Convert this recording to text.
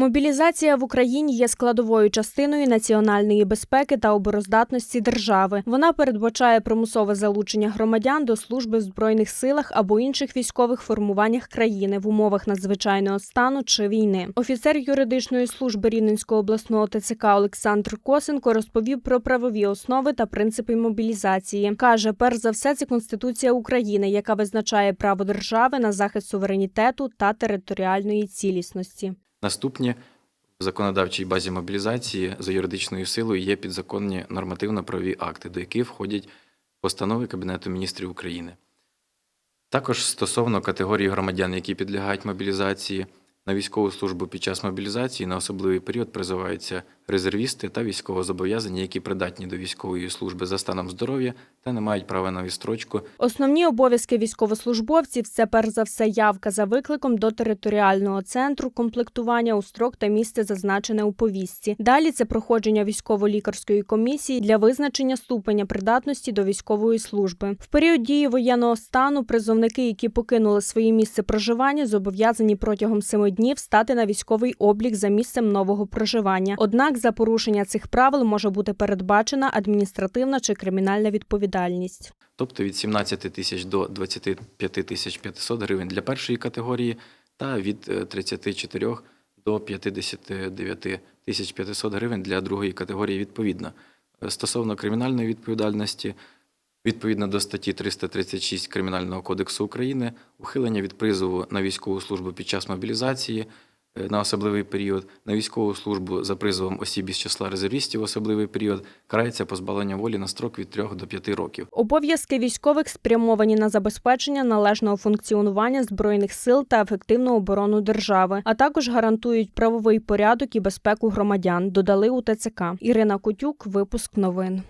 Мобілізація в Україні є складовою частиною національної безпеки та обороздатності держави. Вона передбачає примусове залучення громадян до служби в збройних силах або інших військових формуваннях країни в умовах надзвичайного стану чи війни. Офіцер юридичної служби Рівненського обласного ТЦК Олександр Косенко розповів про правові основи та принципи мобілізації. каже, перш за все, це Конституція України, яка визначає право держави на захист суверенітету та територіальної цілісності. Наступні в законодавчій базі мобілізації за юридичною силою є підзаконні нормативно-правові акти, до яких входять постанови Кабінету міністрів України. Також стосовно категорії громадян, які підлягають мобілізації, на військову службу під час мобілізації на особливий період призиваються резервісти та військовозобов'язані, які придатні до військової служби за станом здоров'я та не мають права на відстрочку Основні обов'язки військовослужбовців це перш за все явка за викликом до територіального центру комплектування у строк та місце зазначене у повістці. Далі це проходження військово-лікарської комісії для визначення ступеня придатності до військової служби. В період дії воєнного стану призовники, які покинули своє місце проживання, зобов'язані протягом семи днів стати на військовий облік за місцем нового проживання. Однак за порушення цих правил може бути передбачена адміністративна чи кримінальна відповідальність. тобто від 17 тисяч до 25 тисяч 500 гривень для першої категорії та від е, 34 до 59 тисяч 500 гривень для другої категорії відповідно. Е, Стосовно кримінальної відповідальності, відповідно до статті 336 Кримінального кодексу України, ухилення від призову на військову службу під час мобілізації е, на особливий період, на військову службу за призовом осіб із числа резервістів особливий період карається позбавлення волі на строк від 3 до 5 років. Обов'язки військових спрямовані на забезпечення належного функціонування збройних сил та ефективну оборону держави, а також гарантують правовий порядок і безпеку громадян. Додали у ТЦК. Ірина Кутюк, випуск новин.